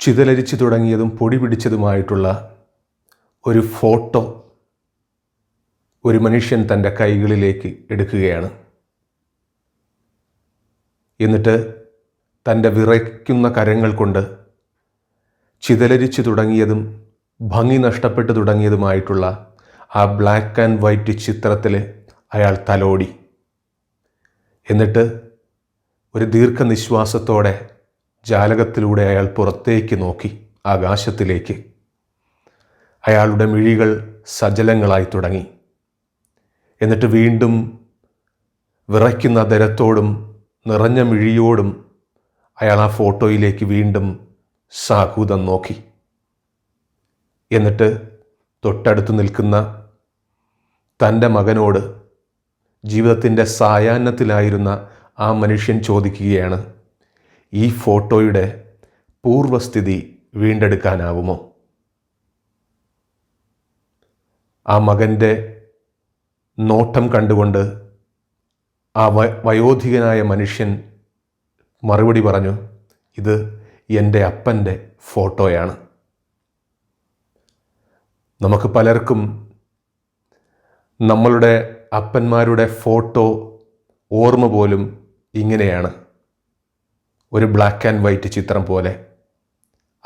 ചിതലരിച്ചു തുടങ്ങിയതും പൊടി പിടിച്ചതുമായിട്ടുള്ള ഒരു ഫോട്ടോ ഒരു മനുഷ്യൻ തന്റെ കൈകളിലേക്ക് എടുക്കുകയാണ്. എന്നിട്ട് തന്റെ വിറയ്ക്കുന്ന കരങ്ങൾ കൊണ്ട് ചിതലരിച്ചു തുടങ്ങിയതും ഭംഗി നഷ്ടപ്പെട്ടു തുടങ്ങിയതുമായിട്ടുള്ള ആ ബ്ലാക്ക് ആൻഡ് വൈറ്റ് ചിത്രത്തിൽ അയാൾ തലോടി. എന്നിട്ട് ഒരു ദീർഘനിശ്വാസത്തോടെ ജാലകത്തിലൂടെ അയാൾ പുറത്തേക്ക് നോക്കി ആകാശത്തിലേക്ക്. അയാളുടെ മിഴികൾ സജലങ്ങളായി തുടങ്ങി. എന്നിട്ട് വീണ്ടും വിറയ്ക്കുന്ന ദരത്തോടും നിറഞ്ഞ മിഴിയോടും അയാൾ ആ ഫോട്ടോയിലേക്ക് വീണ്ടും സാഹൂതം നോക്കി. എന്നിട്ട് തൊട്ടടുത്ത് നിൽക്കുന്ന തന്റെ മകനോട് ജീവിതത്തിന്റെ സായാഹ്നത്തിലായിരുന്ന ആ മനുഷ്യൻ ചോദിക്കുകയാണ് ഈ ഫോട്ടോയുടെ പൂർവസ്ഥിതി വീണ്ടെടുക്കാനാവുമോ? ആ മകന്റെ നോട്ടം കണ്ടുകൊണ്ട് ആ വയോധികനായ മനുഷ്യൻ മറുപടി പറഞ്ഞു ഇത് എന്റെ അപ്പന്റെ ഫോട്ടോയാണ്. നമുക്ക് പലർക്കും നമ്മളുടെ അപ്പന്മാരുടെ ഫോട്ടോ ഓർമ്മ പോലും ഇങ്ങനെയാണ്. ഒരു ബ്ലാക്ക് ആൻഡ് വൈറ്റ് ചിത്രം പോലെ.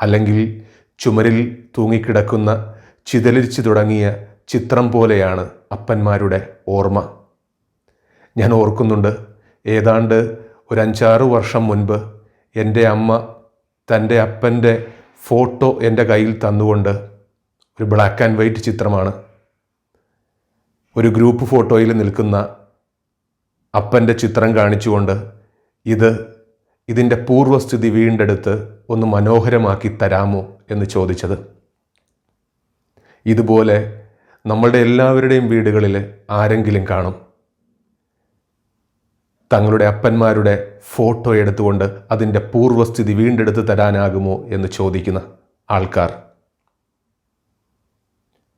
അല്ലെങ്കിൽ ചുമരിൽ തൂങ്ങിക്കിടക്കുന്ന ചിതലിച്ചു തുടങ്ങിയ ചിത്രം പോലെയാണ് അപ്പന്മാരുടെ ഓർമ്മ. ഞാൻ ഓർക്കുന്നുണ്ട് ഏതാണ്ട് ഒരു അഞ്ചാറ് വർഷം മുൻപ് എന്റെ അമ്മ തന്റെ അപ്പന്റെ ഫോട്ടോ എന്റെ കയ്യിൽ തന്നുകൊണ്ട് ഒരു ബ്ലാക്ക് ആൻഡ് വൈറ്റ് ചിത്രമാണ്. ഒരു ഗ്രൂപ്പ് ഫോട്ടോയിൽ നിൽക്കുന്ന അപ്പന്റെ ചിത്രം കാണിച്ചുകൊണ്ട് ഇത് ഇതിന്റെ പൂർവസ്ഥിതി വീണ്ടെടുത്ത് ഒന്ന് മനോഹരമാക്കി തരാമോ എന്ന് ചോദിച്ചത്. ഇതുപോലെ നമ്മളുടെ എല്ലാവരുടെയും വീടുകളിൽ ആരെങ്കിലും കാണും. തങ്ങളുടെ അപ്പന്മാരുടെ ഫോട്ടോ എടുത്തുകൊണ്ട് അതിന്റെ പൂർവസ്ഥിതി വീണ്ടെടുത്ത് തരാനാകുമോ എന്ന് ചോദിക്കുന്ന ആൾക്കാർ.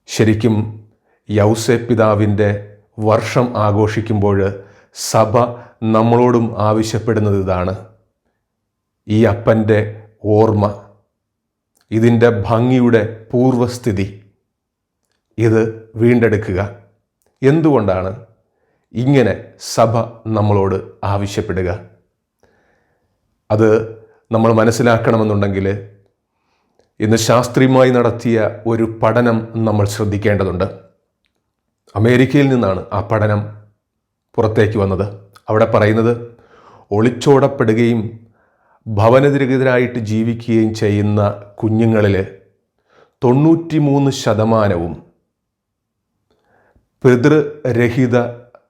ശരിക്കും യൗസെ പിതാവിന്റെ വർഷം ആഘോഷിക്കുമ്പോൾ സഭ നമ്മളോടും ആവശ്യപ്പെടുന്നത് ഇതാണ്. ഈ അപ്പന്റെ ഓർമ്മ ഇതിന്റെ ഭംഗിയുടെ പൂർവസ്ഥിതി ഇത് വീണ്ടെടുക്കുക. എന്തുകൊണ്ടാണ് ഇങ്ങനെ സഭ നമ്മളോട് ആവശ്യപ്പെടുക? അത് നമ്മൾ മനസ്സിലാക്കണമെന്നുണ്ടെങ്കിൽ ഇന്ന് ശാസ്ത്രീയമായി നടത്തിയ ഒരു പഠനം നമ്മൾ ശ്രദ്ധിക്കേണ്ടതുണ്ട്. അമേരിക്കയിൽ നിന്നാണ് ആ പഠനം പുറത്തേക്ക് വന്നത്. അവിടെ പറയുന്നത് ഒളിച്ചോടപ്പെടുകയും ഭവനതിരഹിതരായിട്ട് ജീവിക്കുകയും ചെയ്യുന്ന കുഞ്ഞുങ്ങളിൽ തൊണ്ണൂറ്റി മൂന്ന് ശതമാനവും പിതൃരഹിത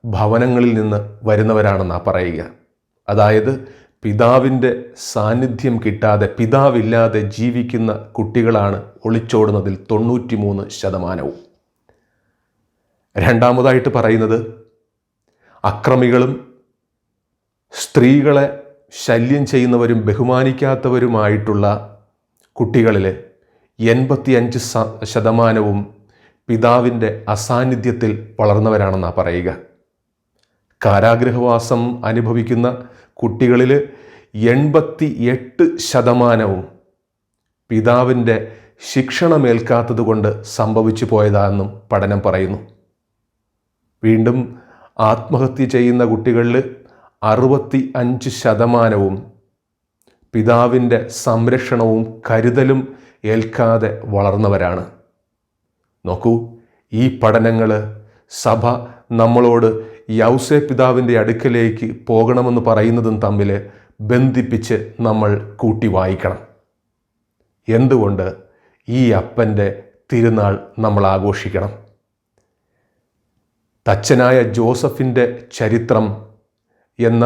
ഭവനങ്ങളിൽ നിന്ന് വരുന്നവരാണെന്നാണ് പറയുക. അതായത് പിതാവിന്റെ സാന്നിധ്യം കിട്ടാതെ പിതാവില്ലാതെ ജീവിക്കുന്ന കുട്ടികളാണ് ഒളിച്ചോടുന്നതിൽ തൊണ്ണൂറ്റി മൂന്ന് ശതമാനവും. രണ്ടാമതായിട്ട് പറയുന്നത് അക്രമികളും സ്ത്രീകളെ ശല്യം ചെയ്യുന്നവരും ബഹുമാനിക്കാത്തവരുമായിട്ടുള്ള കുട്ടികളിൽ എൺപത്തിയഞ്ച് ശതമാനവും പിതാവിന്റെ അസാന്നിധ്യത്തിൽ വളർന്നവരാണെന്നാണ് പറയുക. കാരാഗ്രഹവാസം അനുഭവിക്കുന്ന കുട്ടികളിൽ എൺപത്തി എട്ട് ശതമാനവും പിതാവിന്റെ ശിക്ഷണമേൽക്കാത്തത് കൊണ്ട് സംഭവിച്ചു പോയതാണെന്നും പഠനം പറയുന്നു. വീണ്ടും ആത്മഹത്യ ചെയ്യുന്ന കുട്ടികളിൽ അറുപത്തി അഞ്ച് ശതമാനവും പിതാവിന്റെ സംരക്ഷണവും കരുതലും ഏൽക്കാതെ വളർന്നവരാണ്. നോക്കൂ ഈ പഠനങ്ങൾ സഭ നമ്മളോട് യൗസെ പിതാവിന്റെ അടുക്കലേക്ക് പോകണമെന്ന് പറയുന്നതും തമ്മിൽ ബന്ധിപ്പിച്ച് നമ്മൾ കൂട്ടി വായിക്കണം. എന്തുകൊണ്ട് ഈ അപ്പന്റെ തിരുനാൾ നമ്മൾ ആഘോഷിക്കണം? തച്ചനായ ജോസഫിന്റെ ചരിത്രം എന്ന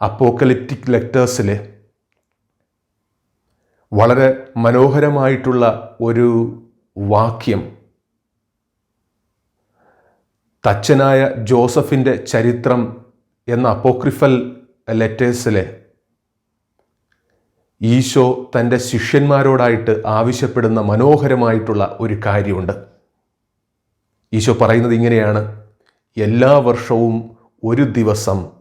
അപ്പോക്കലിപ്റ്റിക് ലെറ്റേഴ്സിലെ വളരെ മനോഹരമായിട്ടുള്ള ഒരു വാക്യം തച്ചനായ ജോസഫിന്റെ ചരിത്രം എന്ന അപ്പോക്രിഫൽ ലെറ്റേഴ്സിലെ ഈശോ തന്റെ ശിഷ്യന്മാരോടായിട്ട് ആവശ്യപ്പെടുന്ന മനോഹരമായിട്ടുള്ള ഒരു കാര്യമുണ്ട്. ഈശോ പറയുന്നത് ഇങ്ങനെയാണ് എല്ലാ വർഷവും ഒരു ദിവസം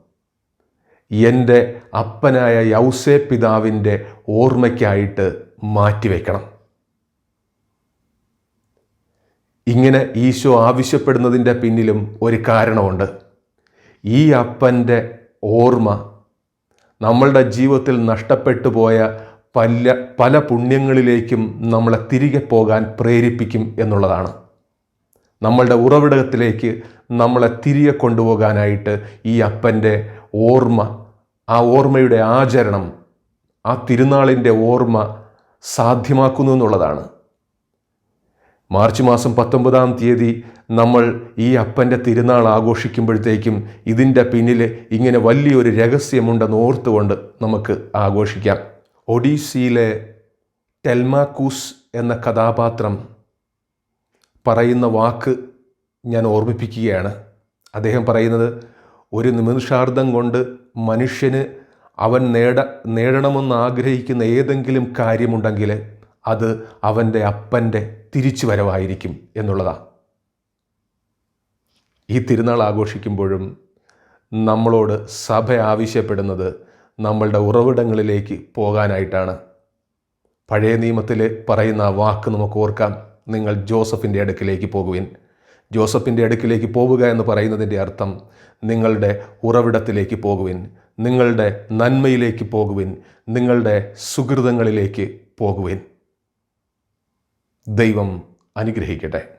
എന്റെ അപ്പനായ യൗസേ പിതാവിന്റെ ഓർമ്മയ്ക്കായിട്ട് മാറ്റിവെക്കണം. ഇങ്ങനെ ഈശോ ആവശ്യപ്പെടുന്നതിന്റെ പിന്നിലും ഒരു കാരണമുണ്ട്. ഈ അപ്പന്റെ ഓർമ്മ നമ്മളുടെ ജീവിതത്തിൽ നഷ്ടപ്പെട്ടു പോയ പല പല പുണ്യങ്ങളിലേക്കും നമ്മളെ തിരികെ പോകാൻ പ്രേരിപ്പിക്കും എന്നുള്ളതാണ്. നമ്മളുടെ ഉറവിടത്തിലേക്ക് നമ്മളെ തിരികെ കൊണ്ടുപോകാനായിട്ട് ഈ അപ്പന്റെ ഓർമ്മ ആ ഓർമ്മയുടെ ആചരണം ആ തിരുനാളിന്റെ ഓർമ്മ സാധ്യമാക്കുന്നു എന്നുള്ളതാണ്. മാർച്ച് മാസം പത്തൊമ്പതാം തീയതി നമ്മൾ ഈ അപ്പന്റെ തിരുനാൾ ആഘോഷിക്കുമ്പോഴത്തേക്കും ഇതിന്റെ പിന്നിൽ ഇങ്ങനെ വലിയൊരു രഹസ്യമുണ്ടെന്ന് ഓർത്തുകൊണ്ട് നമുക്ക് ആഘോഷിക്കാം. ഒഡീസിയിലെ ടെൽമാക്കൂസ് എന്ന കഥാപാത്രം പറയുന്ന വാക്ക് ഞാൻ ഓർമ്മിപ്പിക്കുകയാണ്. അദ്ദേഹം പറയുന്നത് ഒരു നിമിഷാർദ്ധം കൊണ്ട് മനുഷ്യന് അവൻ നേട നേടണമെന്ന് ആഗ്രഹിക്കുന്ന ഏതെങ്കിലും കാര്യമുണ്ടെങ്കിൽ അത് അവന്റെ അപ്പന്റെ തിരിച്ചു വരവായിരിക്കും എന്നുള്ളതാണ് ഈ തിരുനാൾ ആഘോഷിക്കുമ്പോഴും നമ്മളോട് സഭ ആവശ്യപ്പെടുന്നത് നമ്മളുടെ ഉറവിടങ്ങളിലേക്ക് പോകാനായിട്ടാണ്. പഴയ നിയമത്തിൽ പറയുന്ന വാക്ക് നമുക്ക് ഓർക്കാം. നിങ്ങൾ ജോസഫിന്റെ അടുക്കിലേക്ക് പോകുവിൻ. ജോസഫിന്റെ അടുക്കിലേക്ക് പോവുക എന്ന് പറയുന്നതിന്റെ അർത്ഥം നിങ്ങളുടെ ഉറവിടത്തിലേക്ക് പോകുവിൻ നിങ്ങളുടെ നന്മയിലേക്ക് പോകുവിൻ നിങ്ങളുടെ സുഹൃതങ്ങളിലേക്ക് പോകുവിൻ. ദൈവം അനുഗ്രഹിക്കട്ടെ.